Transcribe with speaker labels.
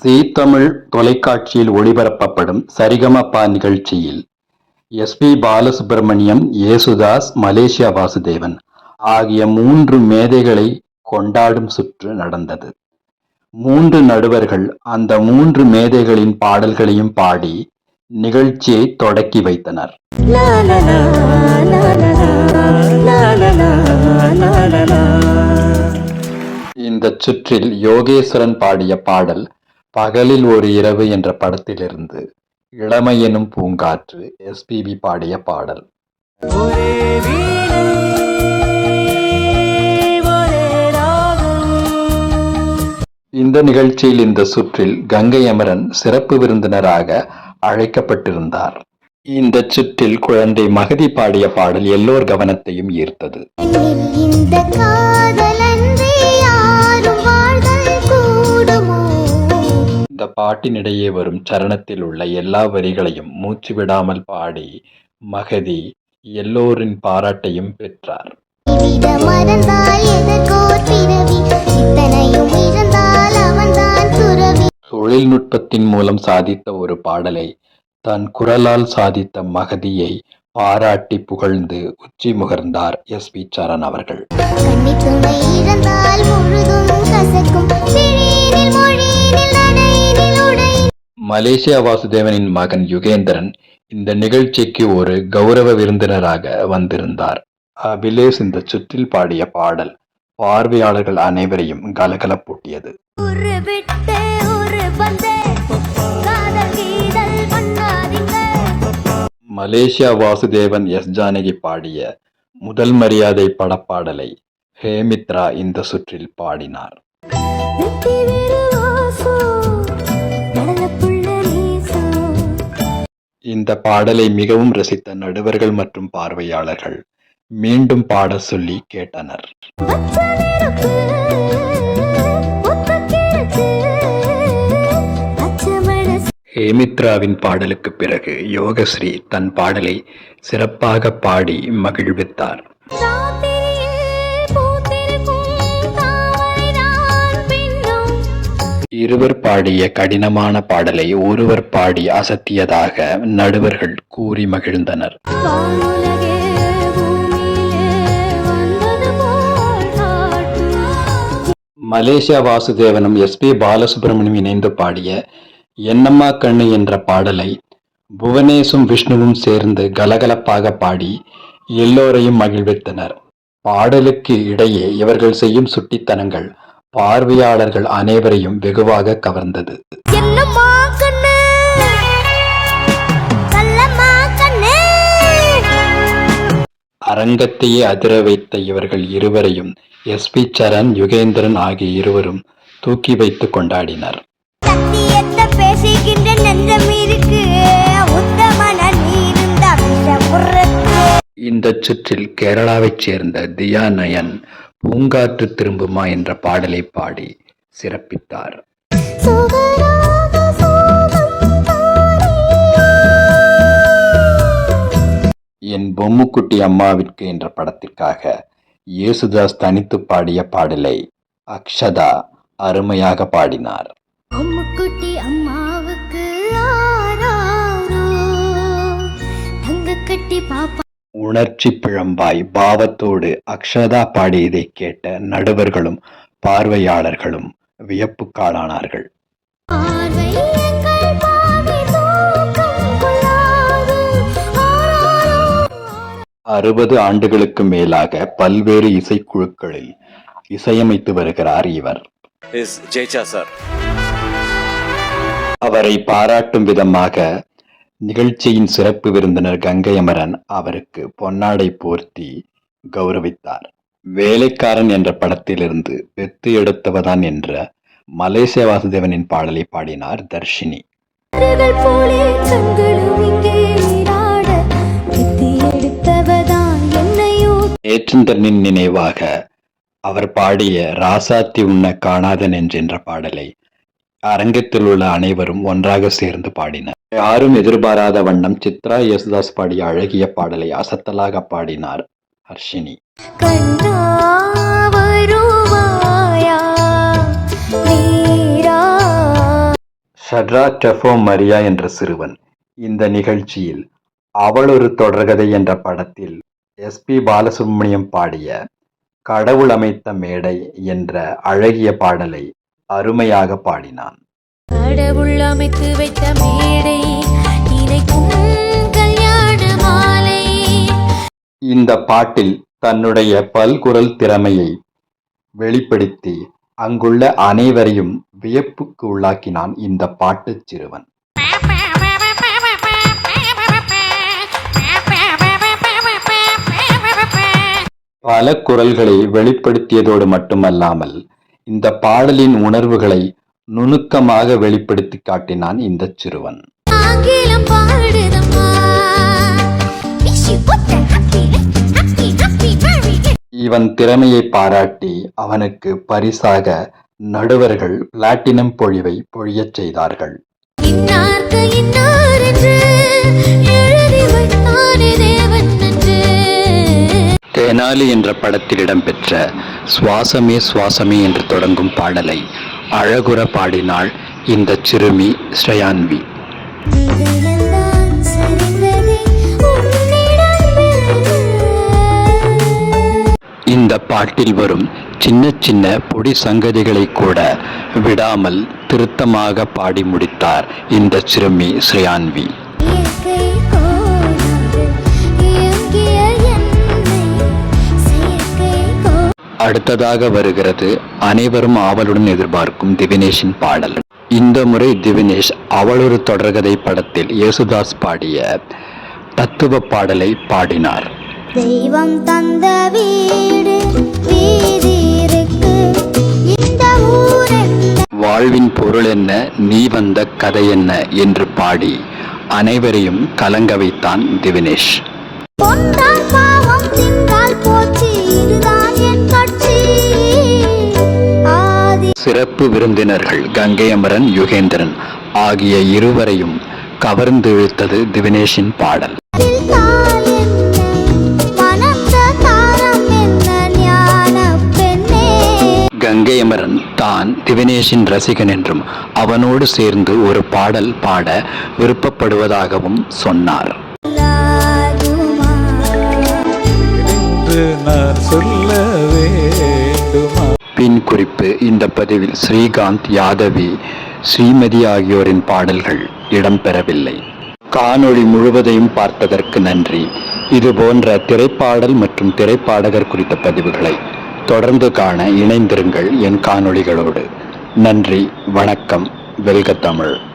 Speaker 1: ஜீ தமிழ் தொலைக்காட்சியில் ஒளிபரப்பப்படும் சரிகமபா நிகழ்ச்சியில் S. P. Balasubrahmanyam, Yesudas, Malaysia Vasudevan ஆகிய மூன்று மேதைகளை கொண்டாடும் சுற்று நடந்தது. மூன்று நடுவர்கள் அந்த மூன்று மேதைகளின் பாடல்களையும் பாடி நிகழ்ச்சியை தொடக்கி வைத்தனர். இந்தச் சுற்றில் யோகேஸ்வரன் பாடிய பாடல் பகலில் ஒரு இரவு என்ற படத்திலிருந்து இளமை எனும் பூங்காற்று எஸ். பி. பி. பாடிய பாடல். இந்த நிகழ்ச்சியில் இந்த சுற்றில் கங்கை அமரன் சிறப்பு விருந்தினராக அழைக்கப்பட்டிருந்தார். இந்த சுற்றில் குழந்தை மகதி பாடிய பாடல் எல்லோர் கவனத்தையும் ஈர்த்தது.
Speaker 2: இந்த
Speaker 1: பாட்டினிடையே வரும் சரணத்தில் உள்ள எல்லா வரிகளையும் மூச்சு விடாமல் பாடி மகதி எல்லோரின் பாராட்டையும் பெற்றார். தொழில்நுட்பத்தின் மூலம் சாதித்த ஒரு பாடலை தன் குரலால் சாதித்த மகதியை பாராட்டி புகழ்ந்து உச்சி முகர்ந்தார் எஸ். பி. சரண் அவர்கள்.
Speaker 2: கசக்கும்
Speaker 1: மலேசியா வாசுதேவனின் மகன் யுகேந்திரன் இந்த நிகழ்ச்சிக்கு ஒரு கௌரவ விருந்தினராக வந்திருந்தார். அபிலேஷ் இந்த சுற்றில் பாடிய பாடல் பார்வையாளர்கள் அனைவரையும் கலகலப்பூட்டியது. Malaysia Vasudevan S. ஜானகி பாடிய முதல் மரியாதை படப்பாடலை ஹேமித்ரா இந்த சுற்றில் பாடினார். இந்த பாடலை மிகவும் ரசித்த நடுவர்கள் மற்றும் பார்வையாளர்கள் மீண்டும் பாடச் சொல்லி கேட்டனர். ஹேமித்ராவின் பாடலுக்கு பிறகு யோகஸ்ரீ தன் பாடலை சிறப்பாக பாடி மகிழ்வித்தார். இருவர் பாடிய கடினமான பாடலை ஒருவர் பாடி அசத்தியதாக நடுவர்கள் கூறி மகிழ்ந்தனர். மலேசியா வாசுதேவனும் எஸ். பி. பாலசுப்ரமணியம் இணைந்து பாடிய என்னம்மா கண்ணு என்ற பாடலை புவனேசும் விஷ்ணுவும் சேர்ந்து கலகலப்பாக பாடி எல்லோரையும் மகிழ்வித்தனர். பாடலுக்கு இடையே இவர்கள் செய்யும் சுட்டித்தனங்கள் பார்வையாளர்கள் அனைவரையும் வெகுவாக கவர்ந்தது. அரங்கத்தையே அதிர வைத்த இவர்கள் இருவரையும் எஸ். பி. சரண், யுகேந்திரன் ஆகிய இருவரும் தூக்கி வைத்து கொண்டாடினர். இந்தச் சுற்றில் கேரளாவைச் சேர்ந்த தியா நயன் பூங்காற்று திரும்புமா என்ற பாடலை பாடி சிறப்பித்தார். என் பொம்முக்குட்டி அம்மாவிற்கு என்ற படத்திற்காக ஏசுதாஸ் தனித்து பாடிய பாடலை அக்ஷதா அருமையாக பாடினார்.
Speaker 2: அம்முக்குட்டி அம்மாவுக்கு ஆராரோ தங்க கட்டி பாப்பா
Speaker 1: உணர்ச்சி பிழம்பாய் பாவத்தோடு அக்ஷதா பாடியதை கேட்ட நடுவர்களும் பார்வையாளர்களும் வியப்புக்காளானார்கள். அறுபது ஆண்டுகளுக்கு மேலாக பல்வேறு இசைக்குழுக்களில் இசையமைத்து வருகிறார் இவர். அவரை பாராட்டும் விதமாக நிகழ்ச்சியின் சிறப்பு விருந்தினர் கங்கை அமரன் அவருக்கு பொன்னாடை போர்த்தி கௌரவித்தார். வேலைக்காரன் என்ற படத்திலிருந்து பெத்து எடுத்தவதான் என்ற மலேசிய வாசுதேவனின் பாடலை பாடினார் தர்ஷினி.
Speaker 2: வித்தி
Speaker 1: ஏற்றந்தனின் நினைவாக அவர் பாடிய ராசாத்தி உண்ண காணாத நெஞ்சு என்ற பாடலை அரங்கத்தில் உள்ள அனைவரும் ஒன்றாக சேர்ந்து பாடினர். யாரும் எதிர்பாராத வண்ணம் சித்ரா யேசுதாஸ் பாடிய அழகிய பாடலை அசத்தலாக பாடினார் ஹர்ஷினி. ஷட்ரா டெஃபோ மரியா என்ற சிறுவன். இந்த நிகழ்ச்சியில் அவள் ஒரு தொடர்கதை என்ற படத்தில் எஸ்பி பாலசுப்ரமணியம் பாடிய கடவுள் அமைத்த மேடை என்ற அழகிய பாடலை அருமையாக பாடினான்.
Speaker 2: கடவுள் அமைத்து வைத்த மேடை கல்யாண மாலை.
Speaker 1: இந்த பாட்டில் தன்னுடைய பல்குரல் திறமையை வெளிப்படுத்தி அங்குள்ள அனைவரையும் வியப்புக்கு உள்ளாக்கினான் இந்த பாட்டுச் சிறுவன். பல குரல்களை வெளிப்படுத்தியதோடு மட்டுமல்லாமல் இந்த பாடலின் உணர்வுகளை நுணுக்கமாக வெளிப்படுத்தி காட்டினான் இந்த சிறுவன். இவன் திறமையை பாராட்டி அவனுக்கு பரிசாக நடுவர்கள் பிளாட்டினம் பொழிவை பொழியச் செய்தார்கள். தேனாலி என்ற படத்தில் இடம்பெற்ற சுவாசமே சுவாசமே என்று தொடங்கும் பாடலை அழகுற பாடினாள் இந்த சிறுமி ஸ்ரயான்வி. இந்த பாட்டில் வரும் சின்ன சின்ன பொடி சங்கதிகளை கூட விடாமல் திருத்தமாக பாடி முடித்தார் இந்த சிறுமி ஸ்ரயான்வி. அடுத்ததாக வருகிறது அனைவரும் ஆவலுடன் எதிர்பார்க்கும் திவினேஷின் பாடல். இந்த முறை திவினேஷ் அவளொரு தொடர்கதை படத்தில் யேசுதாஸ் பாடிய தத்துவ பாடலை பாடினார்.
Speaker 2: தெய்வம் தந்த வீடு
Speaker 1: வாழ்வின் பொருள் என்ன நீ வந்த கதை என்ன என்று பாடி அனைவரையும் கலங்க வைத்தான் திவினேஷ். சிறப்பு விருந்தினர்கள் கங்கை அமரன் யுகேந்திரன் ஆகிய இருவரையும் கவர்ந்து இழுத்தது திவினேஷின் பாடல். கங்கையமரன் தான் திவினேஷின் ரசிகன் என்றும் அவனோடு சேர்ந்து ஒரு பாடல் பாட விருப்பப்படுவதாகவும் சொன்னார்.
Speaker 3: சொல்ல வேண்டுமா.
Speaker 1: பின் குறிப்பு இந்த பதிவில் ஸ்ரீகாந்த் யாதவி ஸ்ரீமதி ஆகியோரின் பாடல்கள் இடம்பெறவில்லை. காணொளி முழுவதையும் பார்த்ததற்கு நன்றி. இது போன்ற திரைப்பாடல் மற்றும் திரைப்பாடகர் குறித்த பதிவுகளை தொடர்ந்து காண இணைந்திருங்கள் என் காணொளிகளோடு. நன்றி வணக்கம் வெல்க தமிழ்.